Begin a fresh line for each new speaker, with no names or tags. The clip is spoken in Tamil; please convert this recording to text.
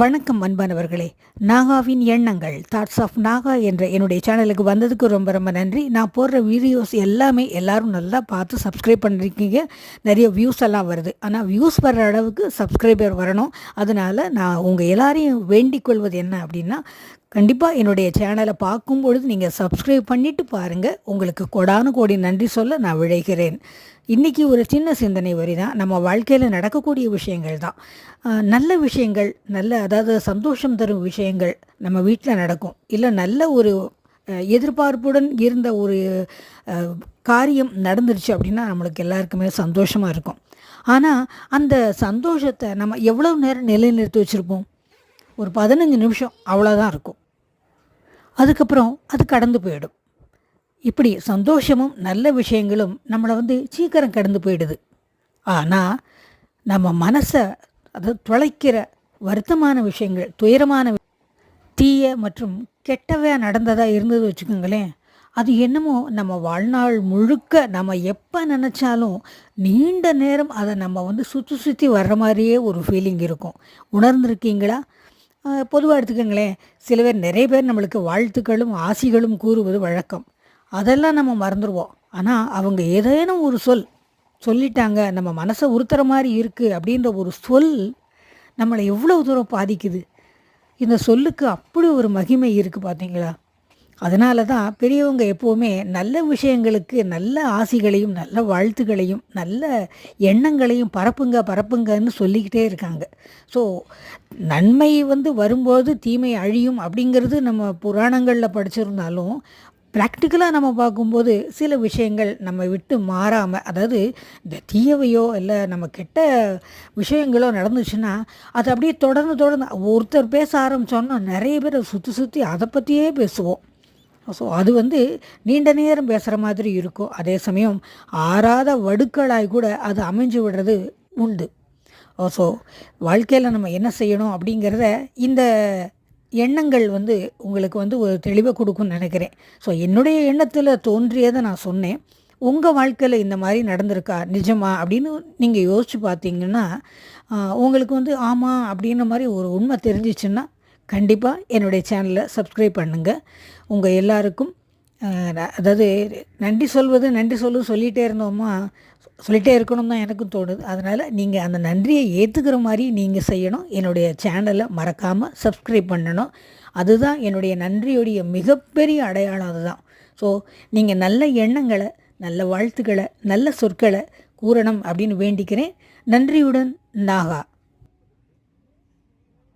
வணக்கம் அன்பானவர்களே. நாகாவின் எண்ணங்கள் தாட்ஸ் ஆஃப் நாகா என்ற என்னுடைய சேனலுக்கு வந்ததுக்கு ரொம்ப ரொம்ப நன்றி. நான் போடுற வீடியோஸ் எல்லாமே எல்லாரும் நல்லா பார்த்து சப்ஸ்கிரைப் பண்ணிருக்கீங்க. நிறைய வியூஸ் எல்லாம் வருது. ஆனால் வியூஸ் வர்ற அளவுக்கு சப்ஸ்கிரைபர் வரணும். அதனால் நான் உங்கள் எல்லாரையும் வேண்டிக் கொள்வது என்ன அப்படின்னா கண்டிப்பாக என்னுடைய சேனலை பார்க்கும் பொழுது நீங்கள் சப்ஸ்கிரைப் பண்ணிவிட்டு பாருங்கள் உங்களுக்கு கொடான கோடி நன்றி சொல்ல நான் விழைகிறேன். இன்றைக்கி ஒரு சின்ன சிந்தனை வரி தான். நம்ம வாழ்க்கையில் நடக்கக்கூடிய விஷயங்கள் தான். நல்ல விஷயங்கள் நல்ல அதாவது சந்தோஷம் தரும் விஷயங்கள் நம்ம வீட்டில் நடக்கும். இல்லை நல்ல ஒரு எதிர்பார்ப்புடன் இருந்த ஒரு காரியம் நடந்துருச்சு அப்படின்னா நம்மளுக்கு எல்லாருக்குமே சந்தோஷமாக இருக்கும். ஆனால் அந்த சந்தோஷத்தை நம்ம எவ்வளோ நேரம் நிலைநிறுத்தி வச்சுருப்போம்? ஒரு பதினஞ்சு நிமிஷம் அவ்வளோதான் இருக்கும். அதுக்கப்புறம் அது கடந்து போயிடும். இப்படி சந்தோஷமும் நல்ல விஷயங்களும் நம்மளை வந்து சீக்கிரம் கடந்து போயிடுது. ஆனால் நம்ம மனசை அதாவது தொலைக்கிற வருத்தமான விஷயங்கள் துயரமான தீய மற்றும் கெட்டவையாக நடந்ததாக இருந்தது வச்சுக்கோங்களேன் அது என்னமோ நம்ம வாழ்நாள் முழுக்க நம்ம எப்போ நினச்சாலும் நீண்ட நேரம் அதை நம்ம வந்து சுற்றி சுற்றி வர்ற மாதிரியே ஒரு ஃபீலிங் இருக்கும். உணர்ந்திருக்கீங்களா? பொதுவாக எடுத்துக்கோங்களேன் சில பேர் நிறைய பேர் நம்மளுக்கு வாழ்த்துக்களும் ஆசிகளும் கூறுவது வழக்கம். அதெல்லாம் நம்ம மறந்துடுவோம் ஆனால் அவங்க ஏதேனும் ஒரு சொல் சொல்லிட்டாங்க நம்ம மனசை உறுத்துற மாதிரி இருக்குது அப்படின்ற ஒரு சொல் நம்மளை எவ்வளோ தூரம் பாதிக்குது? இந்த சொல்லுக்கு அப்படி ஒரு மகிமை இருக்குது பார்த்தீங்களா அதனால தான் பெரியவங்க எப்போவுமே நல்ல விஷயங்களுக்கு நல்ல ஆசிகளையும் நல்ல வாழ்த்துகளையும் நல்ல எண்ணங்களையும் பரப்புங்க பரப்புங்கன்னு சொல்லிக்கிட்டே இருக்காங்க. ஸோ நன்மை வந்து வரும்போது தீமை அழியும் அப்படிங்கிறது நம்ம புராணங்களில் படிச்சிருந்தாலும் ப்ராக்டிக்கலாக நம்ம பார்க்கும்போது சில விஷயங்கள் நம்ம விட்டு மாறாமல் அதாவது இந்த தீயவையோ இல்லை நம்ம கெட்ட விஷயங்களோ நடந்துச்சுன்னா அது அப்படியே தொடர்ந்து தொடர்ந்து ஒருத்தர் பேச ஆரம்பித்தோன்னா நிறைய பேர் சுற்றி சுற்றி அதை பற்றியே பேசுவோம். ஸோ அது வந்து நீண்ட நேரம் பேசுகிற மாதிரி இருக்கும். அதே சமயம் ஆறாத வடுக்களாய் கூட அது அமைஞ்சு விடுறது உண்டு. ஸோ வாழ்க்கையில் நம்ம என்ன செய்யணும் அப்படிங்கிறத இந்த எண்ணங்கள் வந்து உங்களுக்கு வந்து ஒரு தெளிவை கொடுக்கும்னு நினைக்கிறேன். ஸோ என்னுடைய எண்ணத்தில் தோன்றியதை நான் சொன்னேன். உங்கள் வாழ்க்கையில் இந்த மாதிரி நடந்திருக்கா? நிஜமா? அப்படின்னு நீங்கள் யோசித்து பார்த்தீங்கன்னா உங்களுக்கு வந்து ஆமாம் அப்படின்ற மாதிரி ஒரு உண்மை தெரிஞ்சிச்சுன்னா கண்டிப்பாக என்னுடைய சேனலை சப்ஸ்கிரைப் பண்ணுங்கள் உங்கள் எல்லாருக்கும் அதாவது நன்றி சொல்வது நன்றி சொல்லு சொல்லிகிட்டே இருந்தோமா சொல்லிகிட்டே இருக்கணும் தான் எனக்கும் தோணுது. அதனால் நீங்கள் அந்த நன்றியை ஏற்றுக்கிற மாதிரி நீங்கள் செய்யணும். என்னுடைய சேனலை மறக்காமல் சப்ஸ்கிரைப் பண்ணணும். அதுதான் என்னுடைய நன்றியுடைய மிகப்பெரிய அடையாளம் அதுதான். ஸோ நீங்கள் நல்ல எண்ணங்களை நல்ல வாழ்த்துக்களை நல்ல சொற்களை கூறணும் அப்படின்னு வேண்டிக்கிறேன். நன்றியுடன் நாகா.